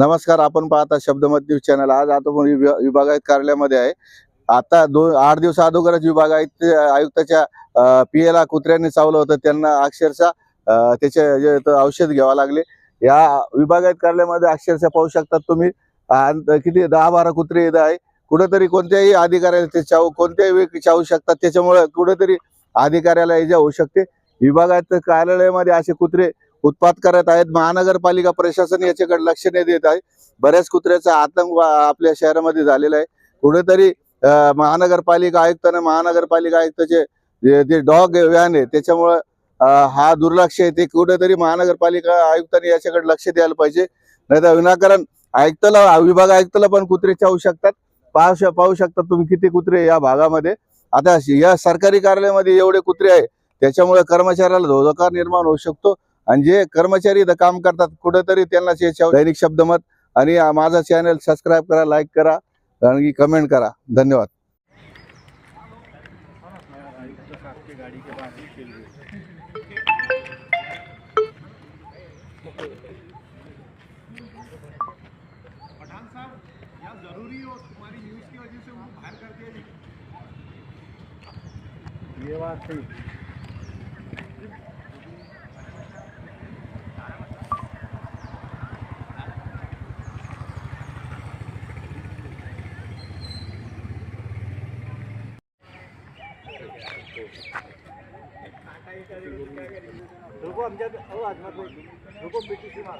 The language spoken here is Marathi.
नमस्कार आपण पाहता शब्दमत न्यूज चॅनल. आज आता विभा- विभागायत कार्यालयामध्ये आहे. आता दोन आठ दिवस अगोदरच विभाग आयुक्त आयुक्ताच्या पियला कुत्र्यांनी चावलं होतं. त्यांना अक्षरशः त्याचे औषध घ्यावं लागले. या विभागायुक्त कार्यालयामध्ये अक्षरशः पाहू शकतात तुम्ही किती दहा बारा कुत्रे इथं आहे. कुठेतरी कोणत्याही अधिकाऱ्याला ते चावू कोणत्याही व्यक्ती चावू शकतात. त्याच्यामुळे कुठेतरी अधिकाऱ्याला इजा होऊ शकते. विभागात कार्यालयामध्ये असे कुत्रे उत्पात करत आहेत. महानगरपालिका प्रशासन याच्याकडे लक्ष नाही देत आहे. बऱ्याच कुत्र्याचा आतंक आपल्या शहरामध्ये झालेला आहे. कुठेतरी महानगरपालिका आयुक्ताने महानगरपालिका आयुक्ताचे जे डॉग व्हॅन आहे त्याच्यामुळं हा दुर्लक्ष आहे. ते कुठेतरी महानगरपालिका आयुक्ताने याच्याकडे लक्ष द्यायला पाहिजे. नाही तर विनाकारण आयुक्ताला विभाग आयुक्ताला पण कुत्रे चावू शकतात. पाहू पाहू शकतात तुम्ही किती कुत्रे या भागामध्ये. आता या सरकारी कार्यालयामध्ये एवढे कुत्रे आहे. त्याच्यामुळे कर्मचाऱ्याला धोका निर्माण होऊ शकतो. आणि जे कर्मचारी इथं काम करतात कुठेतरी त्यांना दैनिक शब्दमत आणि माझा चॅनल सबस्क्राईब करा लाईक करा आणि कमेंट करा. धन्यवाद. पठान साहब यह जरूरी हो तुम्हारी न्यूज की वजह से उनको बाहर कर दिया जाए ये बात सही रुको हम जब ओ आजमत भाई रुको पीटीसी मार.